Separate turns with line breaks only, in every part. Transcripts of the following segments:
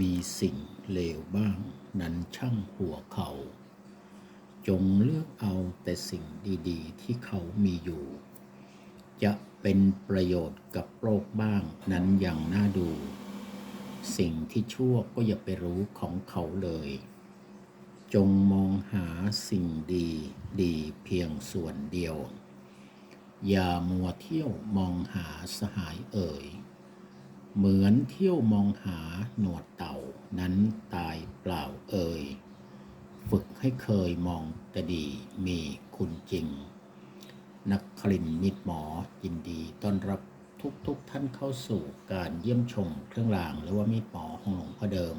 มีสิ่งเลวบ้าง นั้นช่างหัวเขา จงเลือกเอาแต่สิ่งดีๆ ที่เขามีอยู่ จะเป็นประโยชน์กับโลกบ้างนั้นอย่างน่าดู สิ่งที่ชั่วก็อย่าไปรู้ของเขาเลย จงมองหาสิ่งดีดีเพียงส่วนเดียว อย่ามัวเที่ยวมองหาสหายเอ่ย เหมือนเที่ยวมองหาหนวดเต่านั้นตายเปล่าเอ่ย ฝึกให้เคยมองแต่ดีมีคุณจริง นักคลินมิตรหมอยินดีต้อนรับทุกทุกๆท่านเข้าสู่การเยี่ยมชมเครื่องรางหรือว่ามีดหมอของหลวงพ่อเดิม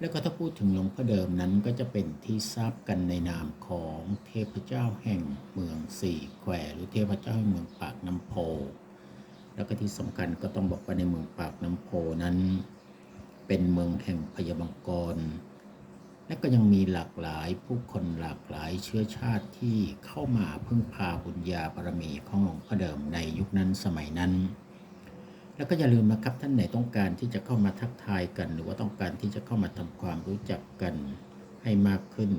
แล้วก็ถ้าพูดถึงหลวงพ่อเดิมนั้นก็จะเป็นที่ทราบกันในนามของเทพเจ้าแห่งเมืองสี่แควหรือเทพเจ้าแห่งเมืองปากน้ำโพ แล้วก็ที่สำคัญก็ต้องบอกว่าในเมืองปากน้ำโพนั้น เป็นเมืองแห่งพยาบังกร และก็ยังมีหลากหลายผู้คนหลากหลายเชื้อชาติที่เข้ามาพึ่งพาบุญญาบารมีของหลวงพ่อเดิมในยุคนั้นสมัยนั้น แล้วก็อย่าลืมนะครับท่านไหนต้องการที่จะเข้ามาทักทายกัน หรือว่าต้องการที่จะเข้ามาทำความรู้จักกันให้มากขึ้น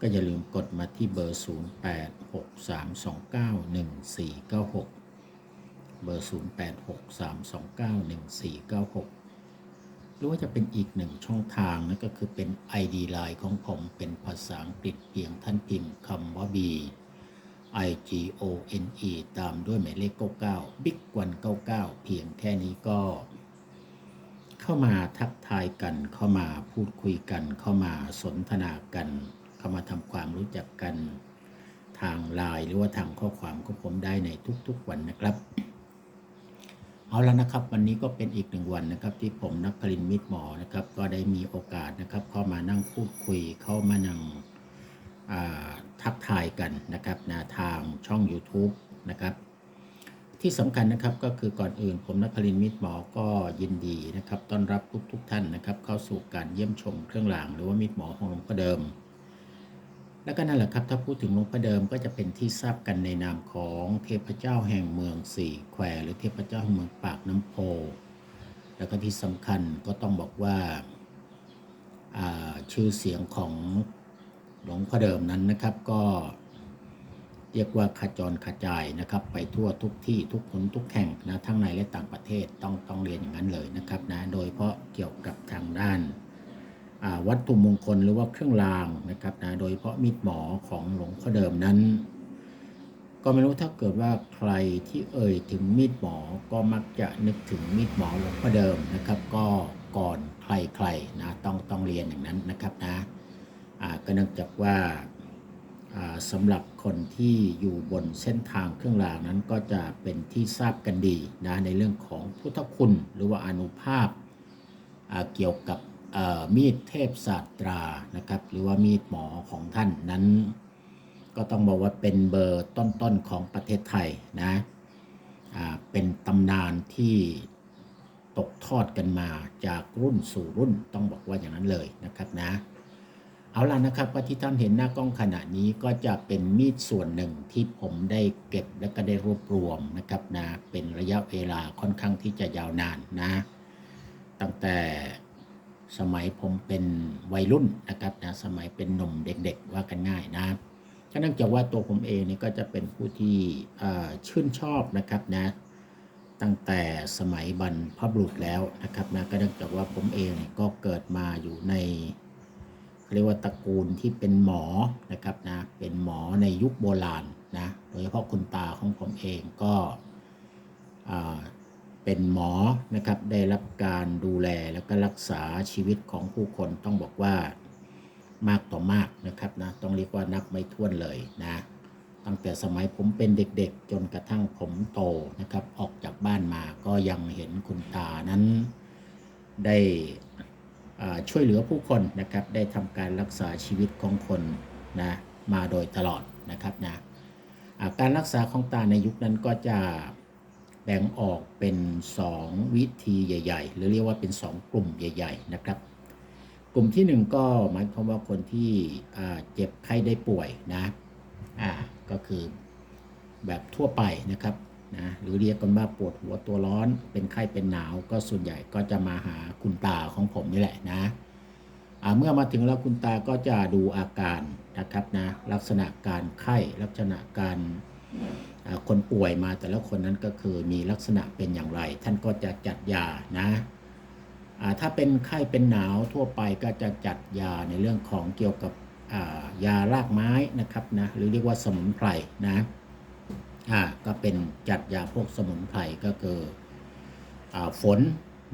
ก็อย่าลืมกดมาที่เบอร์ 0863291496 เบอร์ 0863291496 หรือว่าจะเป็นอีกหนึ่งช่องทางนั่นก็คือเป็น ID Line ของผมเป็นภาษาอังกฤษเพียงท่านพิมพ์คำว่า B I G O N E ตามด้วยหมายเลข 99 Big วัน99 เพียงแค่นี้ก็ เข้ามาทักทายกัน เข้ามาพูดคุยกัน เข้ามาสนทนากัน เข้ามาทำความรู้จักกัน ทางไลน์หรือว่าทางข้อความของผมได้ในทุกๆวันนะครับ เอาแล้วนะครับ วันนี้ก็เป็นอีกหนึ่งวันนะครับ ที่ผมนักกลินมิตรหมอนะครับ ก็ได้มีโอกาสนะครับ เข้ามานั่งพูดคุยเข้ามานั่งทักทายกันนะครับนะทางช่อง YouTube นะครับ ที่สำคัญนะครับก็คือก่อนอื่นผมนักคลินมิตรหมอก็ยินดีนะครับต้อนรับทุกๆทท่านนะครับ เข้าสู่การเยี่ยมชมเครื่องรางหรือว่ามิตรหมอของหลวงพ่อเดิม แล้วก็นั่นแหละครับ ถ้าพูดถึงหลวงพ่อเดิมก็จะเป็นที่ทราบกันในนามของเทพเจ้าแห่งเมืองสี่แควหรือเทพเจ้าแห่งเมืองปากน้ำโพ แล้วก็ที่สำคัญก็ต้องบอกว่าาชื่อเสียงของหลวงพ่อเดิมนั้นนะครับก็เรียกว่าขจรขจายนะครับ ไปทั่วทุกที่ทุกคนทุกแห่งนะทั้งในและต่างประเทศต้องต้องเรียนอย่างนั้นเลยนะครับนะโดยเฉพาะเกี่ยวกับทางด้าน วัตถุมงคลหรือว่าเครื่องรางนะครับนะโดยเฉพาะมีดหมอของหลวงพ่อเดิมนั้น ก็ไม่รู้ถ้าเกิดว่าใครที่เอ่ยถึงมีดหมอก็มักจะนึกถึงมีดหมอหลวงพ่อเดิมนะครับ ก็ก่อนใครๆนะต้องต้องเรียนอย่างนั้นนะครับนะก็เนื่องจากว่าสำหรับคนที่อยู่บนเส้นทางเครื่องรางนั้นก็จะเป็นที่ทราบกันดีนะในเรื่องของพุทธคุณหรือว่าอนุภาพเกี่ยวกับ มีดเทพศาสตรานะครับ หรือว่ามีดหมอของท่านนั้น ก็ต้องบอกว่าเป็นเบอร์ต้นๆของประเทศไทยนะเป็นตำนานที่ตกทอดกันมาจากรุ่นสู่รุ่นต้องบอกว่าอย่างนั้นเลยนะครับนะ เอาล่ะนะครับว่าที่ท่านเห็นหน้ากล้องขณะนี้ก็จะเป็นมีดส่วนหนึ่งที่ผมได้เก็บและก็ได้รวบรวมนะครับนะเป็นระยะเวลาค่อนข้างที่จะยาวนานนะ ตั้งแต่ สมัยผมเป็นวัยรุ่นนะครับนะสมัยเป็นหนุ่มเด็กๆว่ากันง่ายนะก็เนื่องจากว่าตัวผมเองนี่ก็จะเป็นผู้ที่ชื่นชอบนะครับนะตั้งแต่สมัยบรรพบุรุษแล้วนะครับนะก็เนื่องจากว่าผมเองก็เกิดมาอยู่ในเรียกว่าตระกูลที่เป็นหมอนะครับนะเป็นหมอในยุคโบราณนะโดยเฉพาะคุณตาของผมเองก็ เป็นหมอนะครับได้รับการดูแลแล้วก็รักษาชีวิตของผู้คนต้องบอกว่ามากต่อมากนะครับนะต้องเรียกว่านับไม่ถ้วนเลยนะตั้งแต่สมัยผมเป็นเด็กๆ จนกระทั่งผมโตนะครับออกจากบ้านมาก็ยังเห็นคุณตานั้นได้ช่วยเหลือผู้คนนะครับได้ทำการรักษาชีวิตของคนนะมาโดยตลอดนะครับนะการรักษาของตาในยุคนั้นก็จะ แบ่งออกเป็น 2 วิธีใหญ่ ๆ หรือเรียกว่าเป็น 2 กลุ่มใหญ่ ๆ นะครับ กลุ่มที่ 1 ก็หมายความว่าคนที่เจ็บไข้ได้ป่วยนะอ่าก็คือแบบทั่วไปนะครับนะหรือเรียกกันว่าปวดหัวตัวร้อน เป็นไข้เป็นหนาวก็ส่วนใหญ่ก็จะมาหาคุณตาของผมนี่แหละนะเมื่อมาถึงแล้วคุณตาก็จะดูอาการนะครับนะลักษณะการไข้ลักษณะการ คนป่วยมาแต่ละคนนั้นก็คือมีลักษณะเป็นอย่างไร ท่านก็จะจัดยานะถ้าเป็นไข้เป็นหนาวทั่วไปก็จะจัดยาในเรื่องของเกี่ยวกับายารากไม้นะครับนะหรือเรียกว่าสมุนไพรนะอ่าก็เป็นจัดยาพวกสมุนไพรก็คืออฝน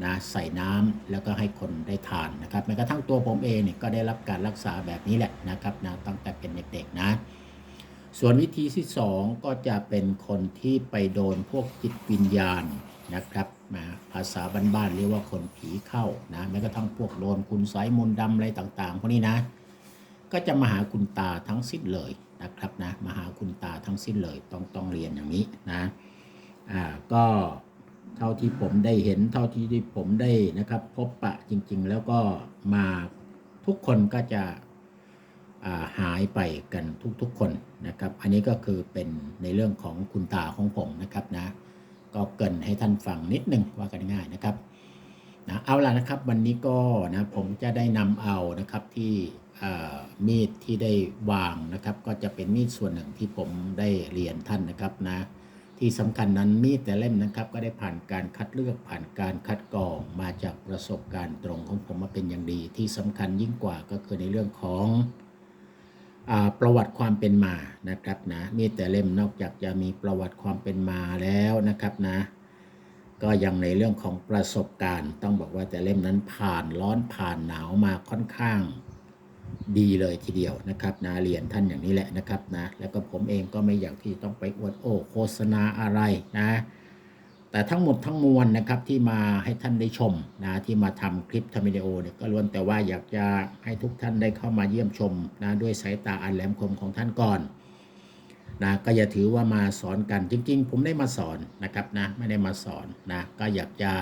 นะใส่น้ำแล้วก็ให้คนได้ทานนะครับแม้กระทั่งตัวผมเองเนี่ยก็ได้รับการรักษาแบบนี้แหละนะครับนะตั้งแต่เป็นเด็กๆนะ ส่วนวิธีที่สองก็จะเป็นคนที่ไปโดนพวกจิตวิญญาณนะครับนะภาษาบ้านๆเรียกว่าคนผีเข้านะแม้กระทั่งพวกโดนคุณไสยมนต์ดำอะไรต่าง ๆ พวกนี้นะ ก็จะมาหาคุณตาทั้งสิ้นเลยนะครับนะมาหาคุณตาทั้งสิ้นเลยต้องต้องเรียนอย่างนี้นะอ่าก็เท่าที่ผมได้เห็นเท่าที่ที่ผมได้นะครับ พบปะจริง ๆ แล้วก็มาทุกคนก็จะอ่าหายไปกันทุกๆคน นะครับ อันนี้ก็คือเป็นในเรื่องของคุณตาของผมนะครับนะ ก็เกินให้ท่านฟังนิดนึงว่ากันง่ายนะครับนะเอาล่ะนะครับวันนี้ก็นะผมจะได้นำเอานะครับที่มีดที่ได้วางนะครับ ก็จะเป็นมีดส่วนหนึ่งที่ผมได้เรียนท่านนะครับนะที่สำคัญนั้นมีดแต่เล่มนะครับ ก็ได้ผ่านการคัดเลือกผ่านการคัดกรองมาจากประสบการณ์ตรงของผมมาเป็นอย่างดี ที่สำคัญยิ่งกว่าก็คือในเรื่องของ ประวัติความเป็นมานะครับนะมีแต่เล่มนอกจากจะมีประวัติความเป็นมาแล้วนะครับนะ ก็ยังในเรื่องของประสบการณ์ ต้องบอกว่าแต่เล่มนั้นผ่านร้อนผ่านหนาวมาค่อนข้างดีเลยทีเดียวนะครับนะเรียนท่านอย่างนี้แหละนะครับนะแล้วก็ผมเองก็ไม่อยากที่ต้องไปอวดโอ้โฆษณาอะไรนะ แต่ทั้งหมดทั้งมวลนะครับที่มาให้ท่านได้ชมนะที่มาทำคลิปทำวิดีโอเนี่ยก็ล้วนแต่ว่าอยากจะให้ทุกท่านได้เข้ามาเยี่ยมชมนะด้วยสายตาอันแหลมคมของท่านก่อนนะก็อย่าถือว่ามาสอนกันจริง ๆ ผมได้มาสอนนะครับนะไม่ได้มาสอนนะก็อยากจะ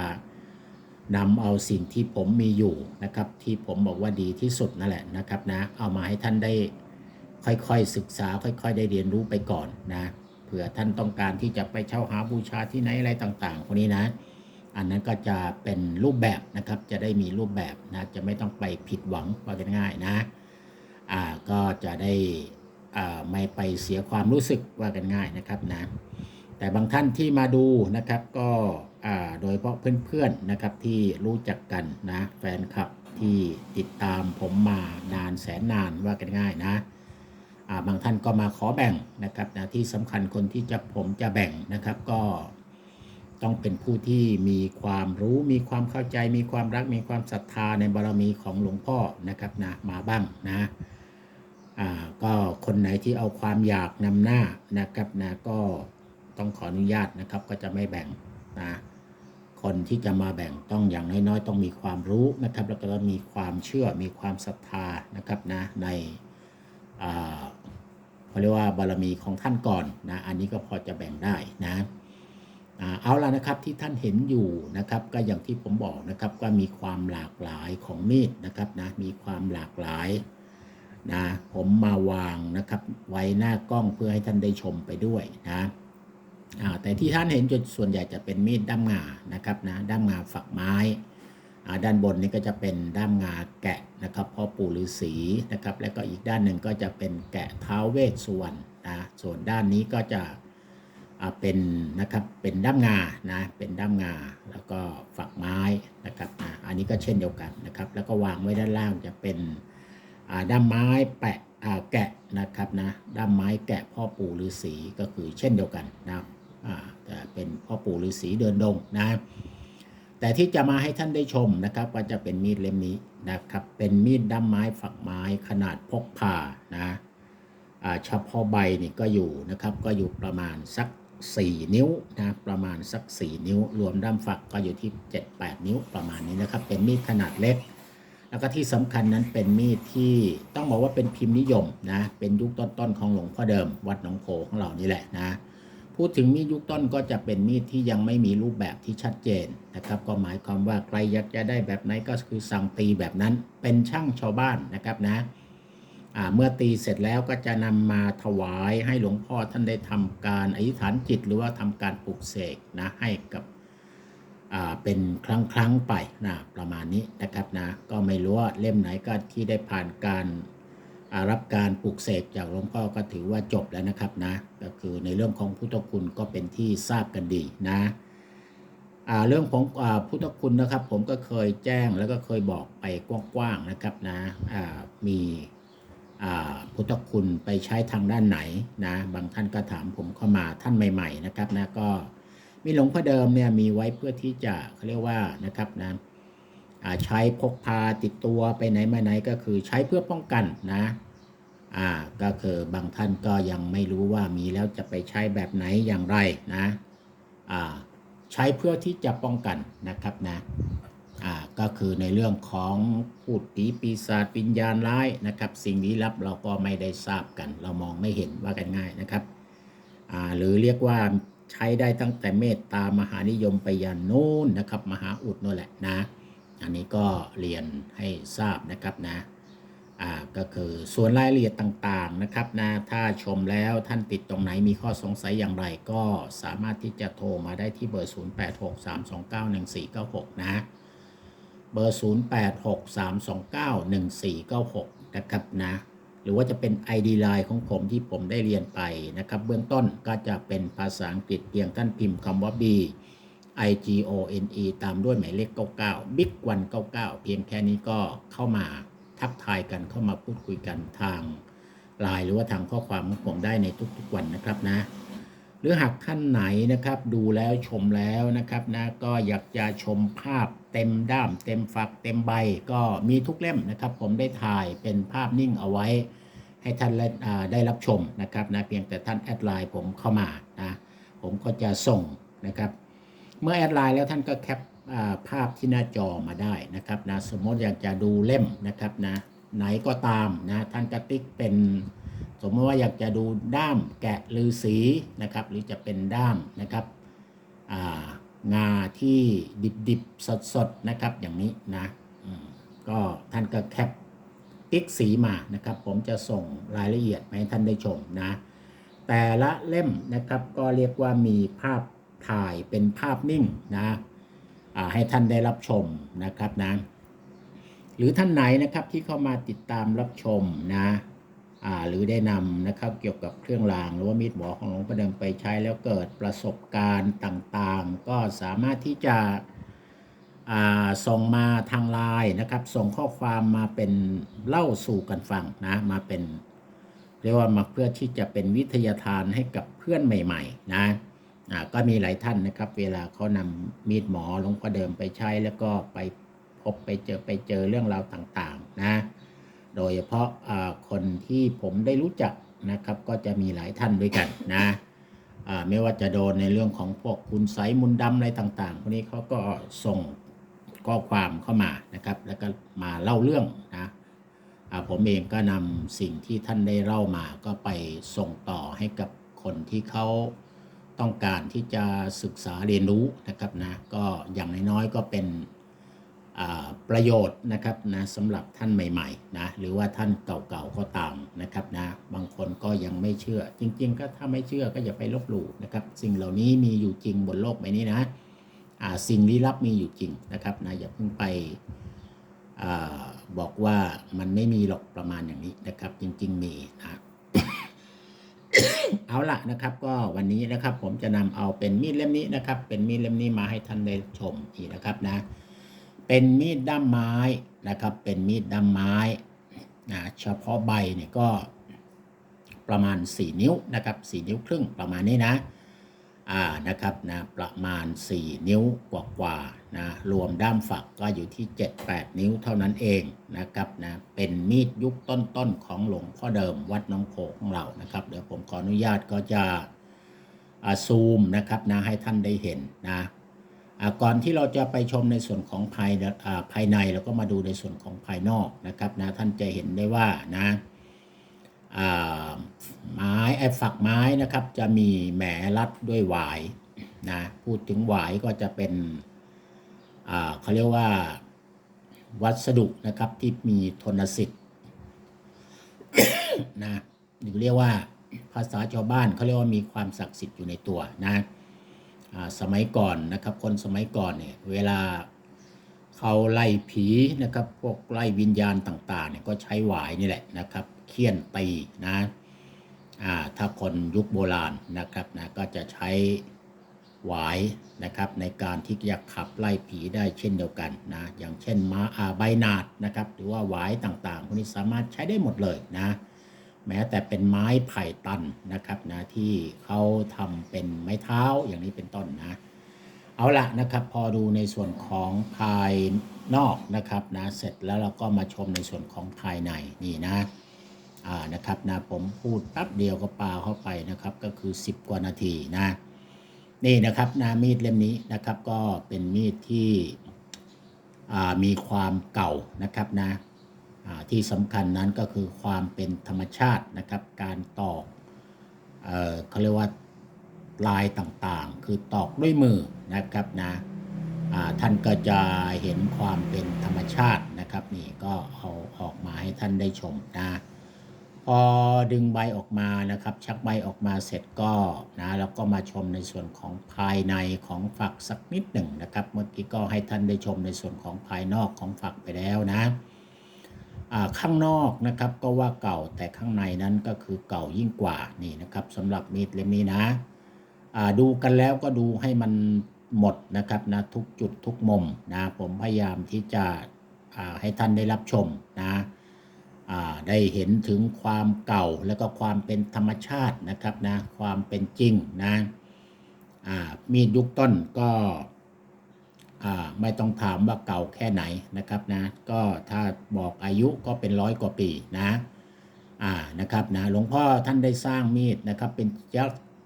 นำเอาสิ่งที่ผมมีอยู่นะครับ ที่ผมบอกว่าดีที่สุดนั่นแหละนะครับนะเอามาให้ท่านได้ค่อยๆศึกษาค่อย ๆ ได้เรียนรู้ไปก่อนนะ ผื่อท่านต้องการที่จะไปเช่าหาบูชาที่ไหนอะไรต่างๆพวกนี้นะ อันนั้นก็จะเป็นรูปแบบนะครับ จะได้มีรูปแบบนะจะไม่ต้องไปผิดหวังว่ากันง่ายนะอ่าก็จะได้อ่าไม่ไปเสียความรู้สึกว่ากันง่ายนะครับนะแต่บางท่านที่มาดูนะครับก็อ่าโดยเฉพาะเพื่อนๆนะครับที่รู้จักกันนะแฟนคลับที่ติดตามผมมานานแสนนานว่ากันง่ายนะ บางท่านก็มาขอแบ่งนะครับนะที่สำคัญคนที่จะผมจะแบ่งนะครับก็ต้องเป็นผู้ที่มีความรู้มีความเข้าใจ มีความรักมีความศรัทธาในบารมีของหลวงพ่อนะครับนะมาบ้างนะอ่าก็คนไหนที่เอาความอยากนำหน้านะครับนะก็ต้องขออนุญาตนะครับก็จะไม่แบ่งนะคนที่จะมาแบ่งต้องอย่างน้อยๆ ต้องมีความรู้นะครับ แล้วก็มีความเชื่อมีความศรัทธานะครับนะในอ่า เขาเรียกว่าบารมีของท่านก่อนนะอันนี้ก็พอจะแบ่งได้นะเอาละนะครับที่ท่านเห็นอยู่นะครับก็อย่างที่ผมบอกนะครับก็มีความหลากหลายของมีดนะครับนะมีความหลากหลายนะผมมาวางนะครับไว้หน้ากล้องเพื่อให้ท่านได้ชมไปด้วยนะแต่ที่ท่านเห็นจนส่วนใหญ่จะเป็นมีดด้ามงานะครับนะด้ามงาฝักไม้ ด้านบนนี้ก็จะเป็นด้ามงาแกะนะครับพ่อปู่ฤาษีนะครับ แล้วก็อีกด้านหนึ่งก็จะเป็นแกะท้าเวสสุวรรณนะส่วนด้านนี้ก็จะเป็นนะครับเป็นด้ามงานะเป็นด้ามงาแล้วก็ฝักไม้นะครับนะอันนี้ก็เช่นเดียวกันนะครับ แล้วก็วางไว้ด้านล่างจะเป็นด้ามไม้แปะแกะนะครับนะด้ามไม้แกะพ่อปู่ฤาษีก็คือเช่นเดียวกันนะแต่เป็นพ่อปู่ฤาษีเดินดงนะ แต่ที่จะมาให้ท่านได้ชมนะครับก็จะเป็นมีดเล่มนี้นะครับ เป็นมีดด้ามไม้ฝักไม้ขนาดพกพานะอ่าเฉพาะใบนี่ก็อยู่นะครับก็อยู่ประมาณสัก 4 นิ้วนะประมาณสัก 4 นิ้ว รวมด้ามฝักก็อยู่ที่ 7-8 นิ้วประมาณนี้นะครับ เป็นมีดขนาดเล็ก แล้วก็ที่สำคัญนั้นเป็นมีดที่ต้องบอกว่าเป็นพิมพ์นิยมนะเป็นยุคต้นๆของหลวงพ่อเดิม วัดหนองโพของเรานี่แหละนะ พูดถึงมีดยุคต้นก็จะเป็นมีดที่ยังไม่มีรูปแบบที่ชัดเจนนะครับ ก็หมายความว่าใครอยากจะได้แบบไหนก็คือสั่งตีแบบนั้น เป็นช่างชาวบ้านนะครับนะเมื่อตีเสร็จแล้วก็จะนำมาถวายให้หลวงพ่อท่านได้ทำการอธิษฐานจิต หรือว่าทำการปลุกเสกนะให้กับเป็นครั้งครั้งไปนะประมาณนี้นะครับนะก็ไม่รู้ว่าเล่มไหนก็ที่ได้ผ่านการ รับการปลุกเสกจากหลวงพ่อก็ถือว่าจบแล้วนะครับนะ ก็คือในเรื่องของพุทธคุณก็เป็นที่ทราบกันดีนะเรื่องของอพุทธคุณนะครับ ผมก็เคยแจ้งแล้วก็เคยบอกไปกว้างๆนะครับนะมีพุทธคุณไปใช้ทางด้านไหนนะบางท่านก็ถามผมเข้ามาท่านใหม่ ๆ นะครับนะก็มีหลวงพ่อเดิมเนี่ยมีไว้เพื่อที่จะเขาเรียกว่านะครับนะ ใช้พกพาติดตัวไปไหนมาไหนก็คือใช้เพื่อป้องกันนะอ่าก็คือบางท่านก็ยังไม่รู้ว่ามีแล้วจะไปใช้แบบไหนอย่างไรนะอ่าใช้เพื่อที่จะป้องกันนะครับนะอ่าก็คือในเรื่องของพูดผีปีศาจวิญญาณร้ายนะครับ สิ่งลี้ลับเราก็ไม่ได้ทราบกัน เรามองไม่เห็นว่ากันง่ายนะครับอ่าหรือเรียกว่าใช้ได้ตั้งแต่เมตตามหานิยมไปยันนู่นนะครับ มหาอุดนั่นแหละนะ อันนี้ก็เรียนให้ทราบนะครับนะอ่าก็คือส่วนรายละเอียดต่างๆนะครับนะถ้าชมแล้วท่านติดตรงไหนมีข้อสงสัยอย่างไร ก็สามารถที่จะโทรมาได้ที่เบอร์ 0863291496 นะเบอร์ 0863291496 นะครับนะหรือว่าจะเป็น ID Line ของผมที่ผมได้เรียนไปนะครับ เบื้องต้นก็จะเป็นภาษาอังกฤษเพียงท่านพิมพ์คำว่า B I G O N E ตามด้วยหมายเลข 99 Big 199 เพียงแค่นี้ก็เข้ามาทักทายกันเข้ามาพูดคุยกันทางไลน์หรือว่าทางข้อความของผมได้ในทุกๆวันนะครับนะ หรือหากท่านไหนนะครับดูแล้วชมแล้วนะครับนะก็อยากจะชมภาพเต็มด้าม เต็มฝักเต็มใบก็มีทุกเล่มนะครับ ผมได้ถ่ายเป็นภาพนิ่งเอาไว้ ให้ท่านได้รับชมนะครับนะเพียงแต่ท่านแอดไลน์ผมเข้ามานะผมก็จะส่งนะครับ เมื่อแอดไลน์แล้วท่านก็แคปภาพที่หน้าจอมาได้นะครับนะสมมติอยากจะดูเล่มนะครับนะไหนก็ตามนะท่านก็ติ๊กเป็น สมมติว่าอยากจะดูด้ามแกะลือสีนะครับหรือจะเป็นด้ามนะครับางาที่ดิบๆสดๆนะครับอย่างนี้นะก็ท่านก็แคปติ๊กสีมานะครับ ผมจะส่งรายละเอียดมาให้ท่านได้ชมนะแต่ละเล่มนะครับก็เรียกว่ามีภาพ ถ่ายเป็นภาพนิ่งนะให้ท่านได้รับชมนะครับนะหรือท่านไหนนะครับที่เข้ามาติดตามรับชมนะหรือได้นำนะครับเกี่ยวกับเครื่องรางหรือว่ามีดหมอของหลวงพ่อเดิมไปใช้แล้วเกิดประสบการณ์ต่างๆ ก็สามารถที่จะส่งมาทางไลน์นะครับ ส่งข้อความมาเป็นเล่าสู่กันฟังนะมาเป็นเรียกว่ามาเพื่อที่จะเป็นวิทยาทานให้กับเพื่อนใหม่ ๆ นะ ก็มีหลายท่านนะครับ เวลาเขานำมีดหมอหลวงพ่อเดิมไปใช้แล้วก็ไปพบไปเจอไปเจอเรื่องราวต่างๆนะโดยเฉพาะคนที่ผมได้รู้จักนะครับ ก็จะมีหลายท่านด้วยกันนะไม่ว่าจะโดนในเรื่องของพวกคุณไสมุนดำอะไรต่างๆพวกนี้เขาก็ส่งข้อความเข้ามานะครับ แล้วก็มาเล่าเรื่องนะผมเองก็นำสิ่งที่ท่านได้เล่ามาก็ไปส่งต่อให้กับคนที่เขา ต้องการที่จะศึกษาเรียนรู้นะครับนะก็อย่างน้อยๆก็เป็นประโยชน์นะครับนะสำหรับท่านใหม่ๆนะหรือว่าท่านเก่าๆก็ตามนะครับนะบางคนก็ยังไม่เชื่อ จริง ๆ ก็ถ้าไม่เชื่อก็อย่าไปลบหลู่นะครับ สิ่งเหล่านี้มีอยู่จริงบนโลกใบนี้นะสิ่งลี้ลับมีอยู่จริงนะครับนะอย่าเพิ่งไปอบอกว่ามันไม่มีหรอกประมาณอย่างนี้นะครับ จริง ๆ มีนะ เอาละนะครับก็วันนี้นะครับผมจะนำเอาเป็นมีดเล่มนี้นะครับ เป็นมีดเล่มนี้มาให้ท่านได้ชมอีกนะครับนะ เป็นมีดด้ามไม้นะครับ เป็นมีดด้ามไม้นะเฉพาะใบเนี่ยก็ประมาณ 4 นิ้วนะครับ4นิ้วครึ่งประมาณนี้นะอ่านะครับนะประมาณ 4 นิ้วกว่าๆ นะรวมด้ามฝักก็อยู่ที่ 7-8 นิ้วเท่านั้นเองนะครับนะเป็นมีดยุคต้นๆของหลวงพ่อเดิมวัดน้องโขของเรานะครับ เดี๋ยวผมขออนุญาตก็จะซูมนะครับนะให้ท่านได้เห็นนะก่อนที่เราจะไปชมในส่วนของภายภายในเราก็มาดูในส่วนของภายนอกนะครับนะท่านจะเห็นได้ว่านะไม้ไอ้ฝักไม้นะครับจะมีแหมรัดด้วยหวายนะพูดถึงหวายก็จะเป็น เขาเรียกว่าวัสดุนะครับที่มีทนสิทธิ์นะหรือเรียกว่าภาษาชาวบ้านเขาเรียกว่ามีความศักดิ์สิทธิ์อยู่ในตัวนะสมัยก่อนนะครับคนสมัยก่อนเนี่ยเวลาเขาไล่ผีนะครับพวกไล่วิญญาณต่างๆเนี่ยก็ใช้หวายนี่แหละนะครับเคี่ยนตีนะถ้าคนยุคโบราณนะครับนะก็จะใช้ หวายนะครับในการที่จะขับไล่ผีได้เช่นเดียวกันนะอย่างเช่นม้าอาใบนาดนะครับหรือว่าหวายต่างๆพวกนี้สามารถใช้ได้หมดเลยนะแม้แต่เป็นไม้ไผ่ตันนะครับนะที่เขาทำเป็นไม้เท้าอย่างนี้เป็นต้นนะเอาละนะครับพอดูในส่วนของภายนอกนะครับนะเสร็จแล้วเราก็มาชมในส่วนของภายในนี่นะอ่านะครับนะผมพูดแป๊บเดียวก็ปาเข้าไปนะครับก็คือ 10 กว่านาทีนะ นี่นะครับนะมีดเล่มนี้นะครับ ก็เป็นมีดที่มีความเก่านะครับนะที่สำคัญนั้นก็คือความเป็นธรรมชาตินะครับ การตอกเออเขาเรียกว่าลายต่างๆ คือตอกด้วยมือนะครับนะท่านก็จะเห็นความเป็นธรรมชาตินะครับ นี่ก็เอาออกมาให้ท่านได้ชมนะ พอดึงใบออกมานะครับ ชักใบออกมาเสร็จก็นะแล้วก็มาชมในส่วนของภายในของฝักสักนิดหนึ่งนะครับ เมื่อกี้ก็ให้ท่านได้ชมในส่วนของภายนอกของฝักไปแล้วนะข้างนอกนะครับก็ว่าเก่าแต่ข้างในนั้นก็คือเก่ายิ่งกว่านี่นะครับสำหรับมีดเล่มนี้นะดูกันแล้วก็ดูให้มันหมดนะครับนะทุกจุดทุกมุมนะผมพยายามที่จะให้ท่านได้รับชมนะ ได้เห็นถึงความเก่าแล้วก็ความเป็นธรรมชาตินะครับนะความเป็นจริงนะมีดยุคต้นก็ไม่ต้องถามว่าเก่าแค่ไหนนะครับนะก็ถ้าบอกอายุก็เป็นร้อยกว่าปีนะอ่านะครับนะหลวงพ่อท่านได้สร้างมีดนะครับเป็น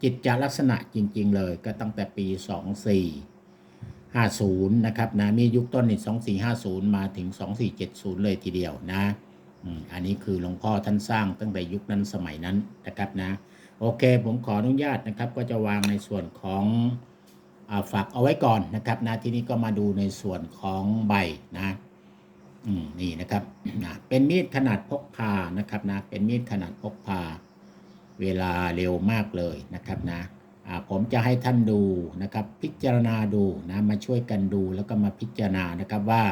จิตจาลักษณะจริง ๆ เลยก็ตั้งแต่ปี 2450 นะครับนะมียุคต้นนี่2450 มาถึง 2470 เลยทีเดียวนะ อันนี้คือหลวงพ่อท่านสร้างตั้งแต่ยุคนั้นสมัยนั้นนะครับนะ โอเคผมขออนุญาตนะครับ ก็จะวางในส่วนของอฝากเอาไว้ก่อนนะครับนะทีนี้ก็มาดูในส่วนของใบนะนี่นะครับนะเป็นมีดขนาดพกพานะครับนะเป็นมีดขนาดพกพา เวลาเร็วมากเลยนะครับนะผมจะให้ท่านดูนะครับ พิจารณาดูนะมาช่วยกันดูแล้วก็มาพิจารณานะครับว่า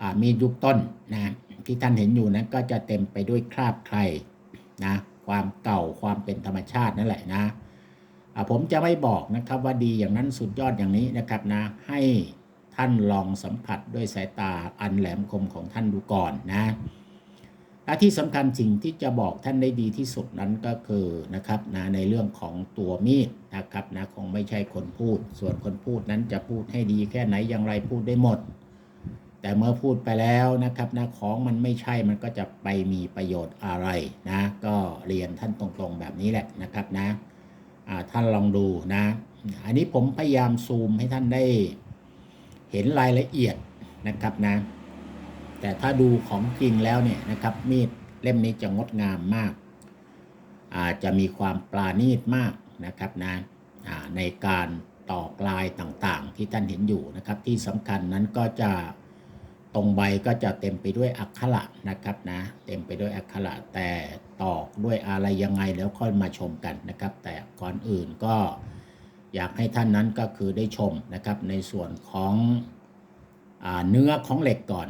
อ่ามีดยุคต้นนะ ที่ท่านเห็นอยู่นั้นก็จะเต็มไปด้วยคราบใครนะความเก่าความเป็นธรรมชาตินั่นแหละนะผมจะไม่บอกนะครับว่าดีอย่างนั้นสุดยอดอย่างนี้นะครับนะให้ท่านลองสัมผัสด้วยสายตาอันแหลมคมของท่านดูก่อนนะและที่สำคัญสิ่งที่จะบอกท่านได้ดีที่สุดนั้นก็คือนะครับนะในเรื่องของตัวมีดนะครับนะคงไม่ใช่คนพูด ส่วนคนพูดนั้นจะพูดให้ดีแค่ไหนอย่างไรพูดได้หมด แต่เมื่อพูดไปแล้วนะครับนะของมันไม่ใช่มันก็จะไปมีประโยชน์อะไรนะ ก็เรียนท่านตรงๆแบบนี้แหละนะครับนะท่านลองดูนะ อันนี้ผมพยายามซูมให้ท่านได้เห็นรายละเอียดนะครับนะ แต่ถ้าดูของจริงแล้วเนี่ยนะครับมีดเล่มนี้จะงดงามมากอาจจะมีความปราณีตมากนะครับนะอ่าในการตอกลายต่างๆ ที่ท่านเห็นอยู่นะครับ ที่สำคัญนั้นก็จะ ตรงใบก็จะเต็มไปด้วยอักขระนะครับนะเต็มไปด้วยอักขระแต่ตอกด้วยอะไรยังไงแล้วค่อยมาชมกันนะครับ แต่ก่อนอื่นก็อยากให้ท่านนั้นก็คือได้ชมนะครับในส่วนของอเนื้อของเหล็กก่อน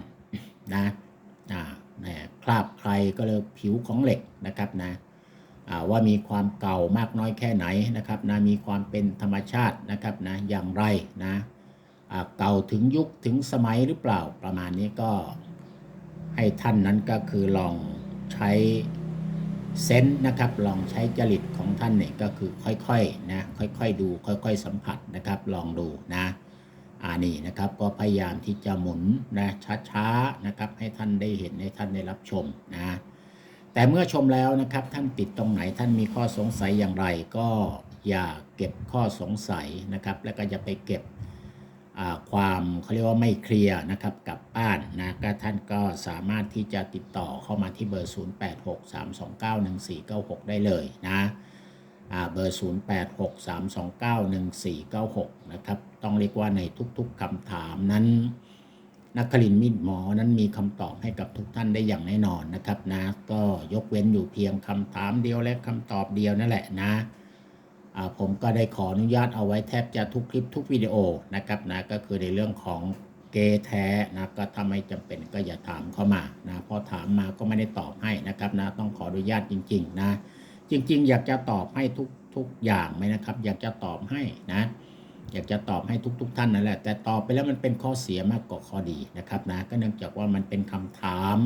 นะนี่ยคราบใครก็เลยผิวของเหล็กนะครับนะว่ามีความเก่ามากน้อยแค่ไหนนะครับนะมีความเป็นธรรมชาตินะครับนะอย่างไรนะ เก่าถึงยุคถึงสมัยหรือเปล่าประมาณนี้ก็ให้ท่านนั้นก็คือลองใช้เซนส์นะครับลองใช้จริตของท่านเนี่ยก็คือค่อยๆนะค่อยๆดูค่อย ๆ สัมผัสนะครับลองดูนะอ่านี่นะครับก็พยายามที่จะหมุนนะช้าๆนะครับให้ท่านได้เห็นให้ท่านได้รับชมนะแต่เมื่อชมแล้วนะครับท่านติดตรงไหนท่านมีข้อสงสัยอย่างไร ก็อย่าเก็บข้อสงสัยนะครับ แล้วก็อย่าไปเก็บ ความเขาเรียกว่าไม่เคลียร์นะครับกับบ้านนะก็ท่านก็สามารถที่จะติดต่อเข้ามาที่เบอร์ 0863291496 ได้เลยนะอ่าเบอร์ 0863291496 นะครับ ต้องเรียกว่าในทุกๆคำถามนั้น นักคลินมีดหมอนั้นมีคำตอบให้กับทุกท่านได้อย่างแน่นอนนะครับนะ ก็ยกเว้นอยู่เพียงคำถามเดียวและคำตอบเดียวนั่นแหละนะ ผมก็ได้ขออนุญาตเอาไว้แทบจะทุกคลิปทุกวิดีโอนะครับนะก็คือในเรื่องของเกย์แท้นะก็ถ้าไม่จำเป็นก็อย่าถามเข้ามานะพอถามมาก็ไม่ได้ตอบให้นะครับนะต้องขออนุญาตจริง ๆ นะ จริง ๆ อยากจะตอบให้ทุกทุกอย่างไหมนะครับ อยากจะตอบให้นะ อยากจะตอบให้ทุกๆท่านนั่นแหละแต่ตอบไปแล้วมันเป็นข้อเสียมากกว่าข้อดีนะครับนะก็เนื่องจากว่ามันเป็นคำถาม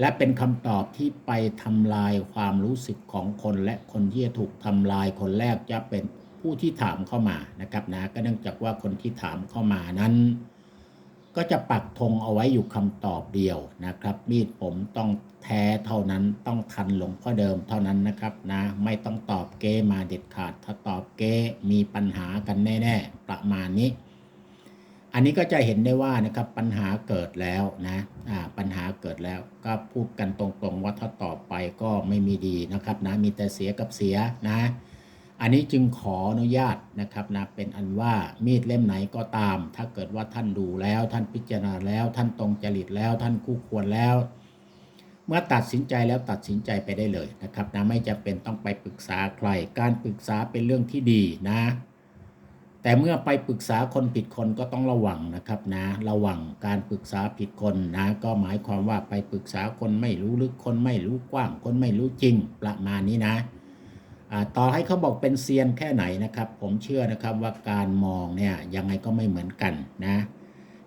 และเป็นคำตอบที่ไปทำลายความรู้สึกของคน และคนที่จะถูกทำลายคนแรกจะเป็นผู้ที่ถามเข้ามานะครับนะก็เนื่องจากว่าคนที่ถามเข้ามานั้น ก็จะปักธงเอาไว้อยู่คำตอบเดียวนะครับ มีดผมต้องแท้เท่านั้นต้องทันหลวงพ่อเดิมเท่านั้นนะครับนะไม่ต้องตอบเก้มาเด็ดขาด ถ้าตอบเก้มีปัญหากันแน่ ๆ ประมาณนี้ อันนี้ก็จะเห็นได้ว่านะครับปัญหาเกิดแล้วนะปัญหาเกิดแล้วก็พูดกันตรงๆว่าถ้าตอบไปก็ไม่มีดีนะครับนะมีแต่เสียกับเสียนะ อันนี้จึงขออนุญาตนะครับนะเป็นอันว่ามีดเล่มไหนก็ตาม ถ้าเกิดว่าท่านดูแล้ว ท่านพิจารณาแล้ว ท่านตรงจริตแล้ว ท่านคู่ควรแล้ว เมื่อตัดสินใจแล้วตัดสินใจไปได้เลยนะครับนะไม่จำเป็นต้องไปปรึกษาใครการปรึกษาเป็นเรื่องที่ดีนะ แต่เมื่อไปปรึกษาคนผิดคนก็ต้องระวังนะครับนะ ระวังการปรึกษาผิดคนนะ ก็หมายความว่าไปปรึกษาคนไม่รู้ลึกคนไม่รู้กว้าง คนไม่รู้จริงประมาณนี้นะต่อให้เขาบอกเป็นเซียนแค่ไหนนะครับ ผมเชื่อนะครับว่าการมองเนี่ยยังไงก็ไม่เหมือนกันนะ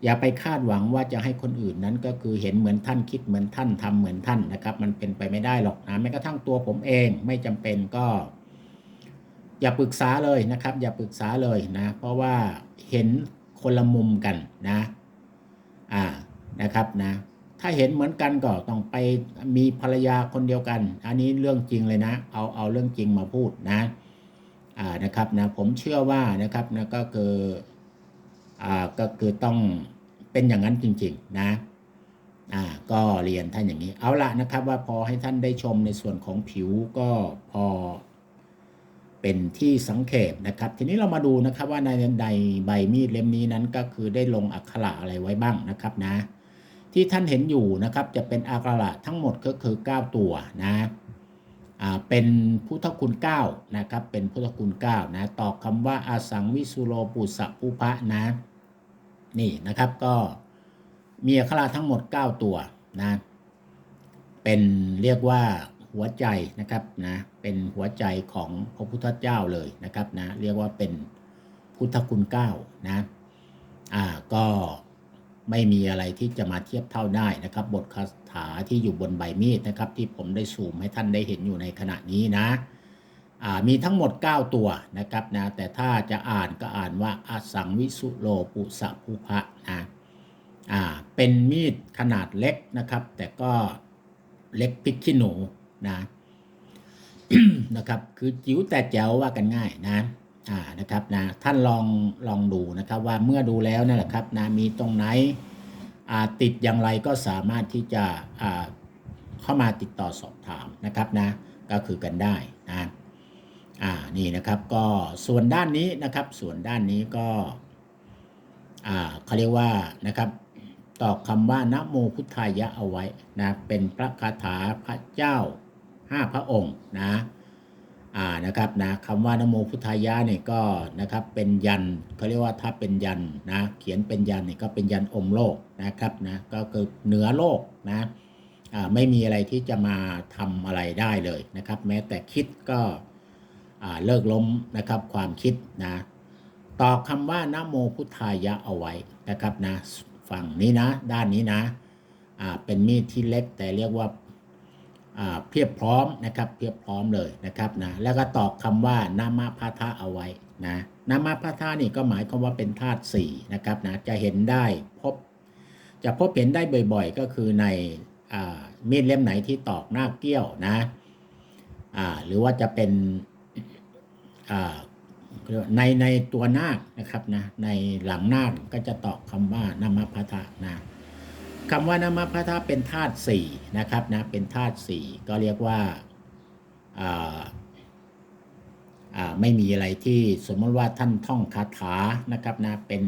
อย่าไปคาดหวังว่าจะให้คนอื่นนั้นก็คือเห็นเหมือนท่านคิดเหมือนท่านทำเหมือนท่านนะครับ มันเป็นไปไม่ได้หรอกนะแม้กระทั่งตัวผมเองไม่จำเป็นก็ อย่าปรึกษาเลยนะครับ อย่าปรึกษาเลยนะ เพราะว่าเห็นคนละมุมกันนะอ่านะครับนะถ้าเห็นเหมือนกันก็ต้องไปมีภรรยาคนเดียวกัน อันนี้เรื่องจริงเลยนะ เอาเอาเรื่องจริงมาพูดนะอ่านะครับนะผมเชื่อว่านะครับนะก็คืออ่าก็คือต้องเป็นอย่างนั้นจริง ๆ นะอ่าก็เรียนท่านอย่างนี้ เอาละนะครับว่าพอให้ท่านได้ชมในส่วนของผิวก็พอ เป็นที่สังเกตนะครับ ทีนี้เรามาดูนะครับว่าในใดใบมีดเล่มนี้นั้นก็คือได้ลงอักขระอะไรไว้บ้างนะครับนะ ที่ท่านเห็นอยู่นะครับจะเป็นอักขระทั้งหมดก็คือ 9 ตัวนะอ่าเป็นพุทธคุณ9นะครับเป็นพุทธคุณ9นะต่อคำว่าอาสังวิสุโรปุสะปุพะนะนี่นะครับก็มีอักขระทั้งหมด 9 ตัวนะเป็นเรียกว่า หัวใจนะครับนะเป็นหัวใจของพระพุทธเจ้าเลยนะครับนะเรียกว่าเป็นพุทธคุณ9นะอ่าก็ไม่มีอะไรที่จะมาเทียบเท่าได้นะครับ บทคาถาที่อยู่บนใบมีดนะครับ ที่ผมได้ซูมให้ท่านได้เห็นอยู่ในขณะนี้นะอ่ามีทั้งหมด 9 ตัวนะครับนะแต่ถ้าจะอ่านก็อ่านว่าอสังวิสุโลปุสะภูพะนะอ่าเป็นมีดขนาดเล็กนะครับ แต่ก็เล็กพริกขี้หนู นะนะครับ คือจิ๋วแต่แจ๋วว่ากันง่ายนะอ่านะครับนะท่านลองลองดูนะครับ ว่าเมื่อดูแล้วนั่นแหละครับนะมีตรงไหนอ่าติดอย่างไรก็สามารถที่จะอ่าเข้ามาติดต่อสอบถามนะครับนะก็คือกันได้นะอ่านี่นะครับก็ส่วนด้านนี้นะครับ ส่วนด้านนี้ก็อ่าเขาเรียกว่านะครับตอกคำว่านะโมพุทธายะเอาไว้นะเป็นพระคาถาพระเจ้า ห้าพระองค์นะอ่านะครับนะคำว่านโมพุทธายะเนี่ยก็นะครับเป็นยันเขาเรียกว่าถ้าเป็นยันนะเขียนเป็นยันเนี่ยก็เป็นยันอมโลกนะครับนะก็คือเหนือโลกนะอ่าไม่มีอะไรที่จะมาทำอะไรได้เลยนะครับ แม้แต่คิดก็อ่าเลิกล้มนะครับความคิดนะต่อคำว่านโมพุทธายะเอาไว้นะครับนะฝั่งนี้นะด้านนี้นะอ่าเป็นมีดที่เล็กแต่เรียกว่า เพียบพร้อมนะครับเพียบพร้อมเลยนะครับนะแล้วก็ตอกคำว่านามาพาทะเอาไว้นะนามาพาทะนี่ก็หมายความว่าเป็นธาตุสี่นะครับนะจะเห็นได้พบ จะพบเห็นได้บ่อยๆ ก็คือในอมีดเล่มไหนที่ตอกหน้าเกี้ยวนะหรือว่าจะเป็นในในตัวนาคนะครับนะในหลังนาคก็จะตอกคำว่านามาพาทะนะ คำว่านามาพะทะเป็นธาตุสี่นะครับนะเป็นธาตุสี่ก็เรียกว่าไม่มีอะไรที่สมมติว่าท่านท่องคาถานะครับนะเป็น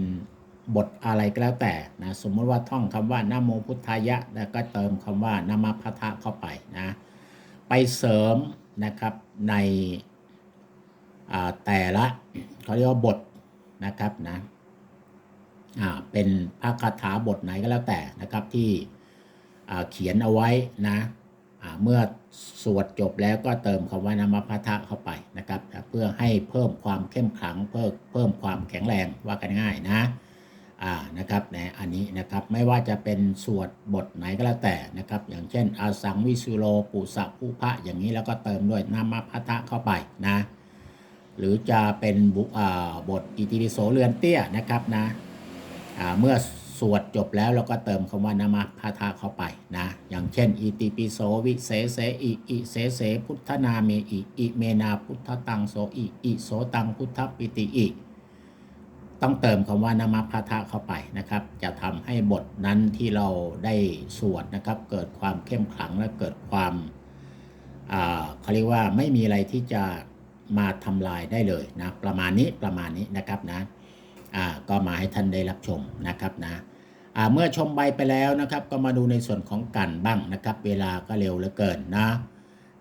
บทอะไรก็แล้วแต่นะสมมติว่าท่องคำว่านโมพุทธายะ แล้วก็เติมคำว่านามาพทะเข้าไปนะไปเสริมนะครับในแต่ละเขาเรียกว่าบทนะครับนะ เป็นพระคาถาบทไหนก็แล้วแต่นะครับที่อ่าเขียนเอาไว้นะอ่าเมื่อสวดจบแล้วก็เติมคำว่านามาพทะเข้าไปนะครับ เพื่อให้เพิ่มความเข้มขลังเพิ่มเพิ่มความแข็งแรงว่ากันง่ายนะอ่านะครับนะอันนี้นะครับไม่ว่าจะเป็นสวดบทไหนก็แล้วแต่นะครับ อย่างเช่นอาสังวิสุโลปุสะผู้พระอย่างนี้แล้วก็เติมด้วยนามาพัทะเข้าไปนะหรือจะเป็นบุบทอิติปิโสเรือนเตี้ยนะครับนะ เมื่อสวดจบแล้วเราก็เติมคำว่านามาพาทาเข้าไปนะอย่างเช่นอิติปิโสวิเศษเสอิอิเสเสพุทธนาเมอิอิเมนาพุทธตังโสอิอิโสตังพุทธปิติอิต้องเติมคำว่านามาพาทะเข้าไปนะครับ จะทำให้บทนั้นที่เราได้สวดนะครับ เกิดความเข้มขลังและเกิดความเขาเรียกว่าไม่มีอะไรที่จะมาทำลายได้เลยนะประมาณนี้ประมาณนี้นะครับนะ อ่าก็มาให้ท่านได้รับชมนะครับนะอ่าเมื่อชมใบไปแล้วนะครับ ก็มาดูในส่วนของกันบ้างนะครับ เวลาก็เร็วเหลือเกินนะ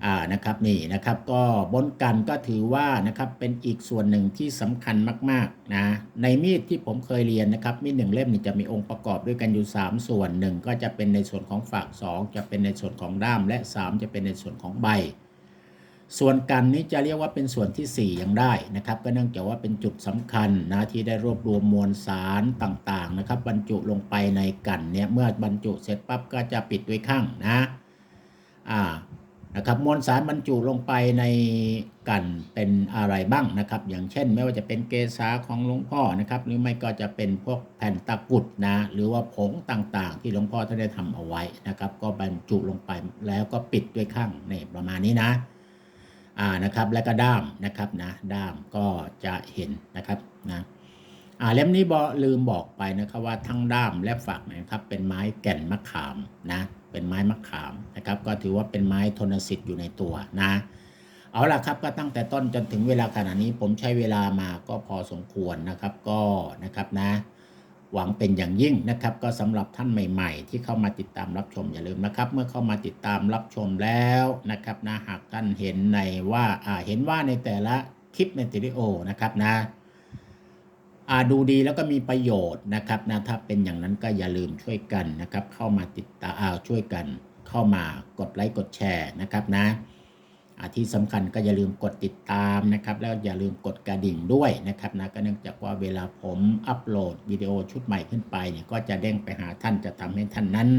อ่านะครับนี่นะครับก็บนกันก็ถือว่านะครับเป็นอีกส่วนหนึ่งที่สำคัญมากๆนะในมีดที่ผมเคยเรียนนะครับมีดหนึ่งเล่มนี่จะมีองค์ประกอบด้วยกันอยู่ 3 ส่วนหนึ่งก็จะเป็นในส่วนของฝาก 2 จะเป็นในส่วนของด้ามและ 3 จะเป็นในส่วนของใบ ส่วนกันนี้จะเรียกว่าเป็นส่วนที่ 4 ยังได้นะครับ ก็เนื่องจากว่าเป็นจุดสำคัญนะที่ได้รวบรวมมวลสารต่างๆนะครับ บรรจุลงไปในกันเนี่ยเมื่อบรรจุเสร็จปั๊บก็จะปิดไว้ข้างนะอ่านะครับมวลสารบรรจุลงไปในกันเป็นอะไรบ้างนะครับ อย่างเช่น ไม่ว่าจะเป็นเกสาของหลวงพ่อนะครับ หรือไม่ก็จะเป็นพวกแผ่นตะกุดนะหรือว่าผงต่างๆ ที่หลวงพ่อท่านได้ทำเอาไว้นะครับ ก็บรรจุลงไปแล้วก็ปิดด้วยข้างนี่ประมาณนี้นะ อ่านะครับและก็ด้ามนะครับนะด้ามก็จะเห็นนะครับนะอ่าเล่มนี้บอลืมบอกไปนะครับว่าทั้งด้ามและฝักนะครับเป็นไม้แก่นมะขามนะเป็นไม้มะขามนะครับ ก็ถือว่าเป็นไม้ทนสิทธิ์อยู่ในตัวนะเอาล่ะครับก็ตั้งแต่ต้นจนถึงเวลาขณะนี้ผมใช้เวลามาก็พอสมควรนะครับก็นะครับนะ หวังเป็นอย่างยิ่งนะครับ ก็สำหรับท่านใหม่ ๆ ที่เข้ามาติดตามรับชมอย่าลืมนะครับ เมื่อเข้ามาติดตามรับชมแล้วนะครับนะหากท่านเห็นในว่าอ่าเห็นว่าในแต่ละคลิปในวิดีโอนะครับนะอ่าดูดีแล้วก็มีประโยชน์นะครับนะถ้าเป็นอย่างนั้นก็อย่าลืมช่วยกันนะครับ เข้ามาติดตามช่วยกันเข้ามากดไลค์กดแชร์นะครับนะ ที่สำคัญก็อย่าลืมกดติดตามนะครับ แล้วอย่าลืมกดกระดิ่งด้วยนะครับนะก็เนื่องจากว่าเวลาผมอัปโหลดวิดีโอชุดใหม่ขึ้นไปเนี่ยก็จะเด้งไปหาท่านจะทำให้ท่านนั้น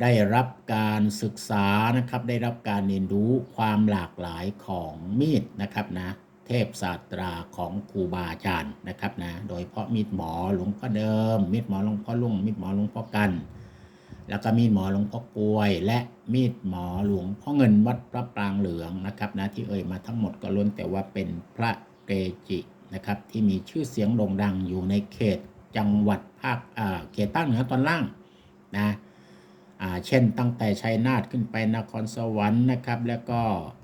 ได้รับการศึกษานะครับ ได้รับการเรียนรู้ความหลากหลายของมีดนะครับนะเทพศาสตราของครูบาอาจารย์นะครับนะโดยเฉพาะมีดหมอหลวงพ่อเดิมมีดหมอหลวงพ่อลุงมีดหมอหลวงพ่อกัน แล้วก็มีดหมอหลวงพ่อกลวย และมีดหมอหลวงพ่อเงินวัดพระปรางเหลืองนะครับนะที่เอ่ยมาทั้งหมดก็ล้วนแต่ว่าเป็นพระเกจินะครับที่มีชื่อเสียงโด่งดังอยู่ในเขตจังหวัดภาคอ่าเขตภาคเหนือตอนล่างนะอ่าเช่นตั้งแต่ชัยนาทขึ้นไปนครสวรรค์นะครับ แล้วก็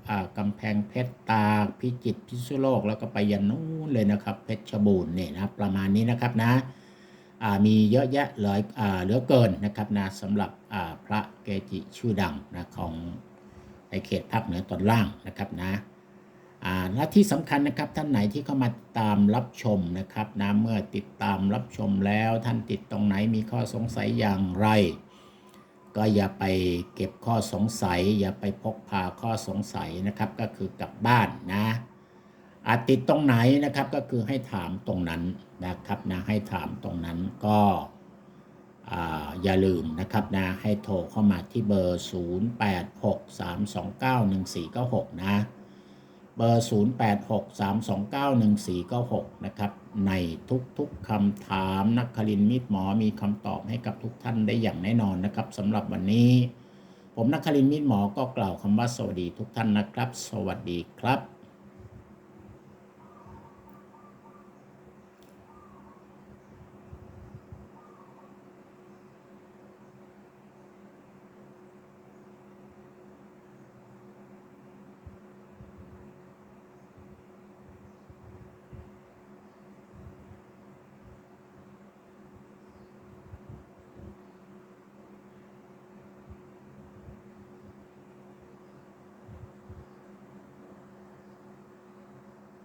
อ่ากำแพงเพชรตากพิจิตรพิษณุโลก แล้วก็ไปยันนู้นเลยนะครับเพชรบูรณ์เนี่ยนะประมาณนี้นะครับนะ มีเยอะแยะเหลืออ่าเหลือเกินนะครับนะสำหรับพระเกจิชื่อดังนะของในเขตภาคเหนือตอนล่างนะครับนะอ่าและที่สำคัญนะครับท่านไหนที่เข้ามาตามรับชมนะครับนะเมื่อติดตามรับชมแล้วท่านติดตรงไหนมีข้อสงสัยอย่างไร ก็อย่าไปเก็บข้อสงสัย อย่าไปพกพาข้อสงสัยนะครับก็คือกลับบ้านนะ อาจติดตรงไหนนะครับก็คือให้ถามตรงนั้นนะครับนะให้ถามตรงนั้นก็อ่าอย่าลืมนะครับนะให้โทรเข้ามาที่เบอร์ 0863291496 นะ เบอร์ 0863291496 นะครับ ในทุกๆคำถามนักคลินมิตรหมอมีคำตอบให้กับทุกท่านได้อย่างแน่นอนนะครับสำหรับวันนี้ ผมนักคลินมิตรหมอก็กล่าวคำว่าสวัสดีทุกท่านนะครับ สวัสดีครับ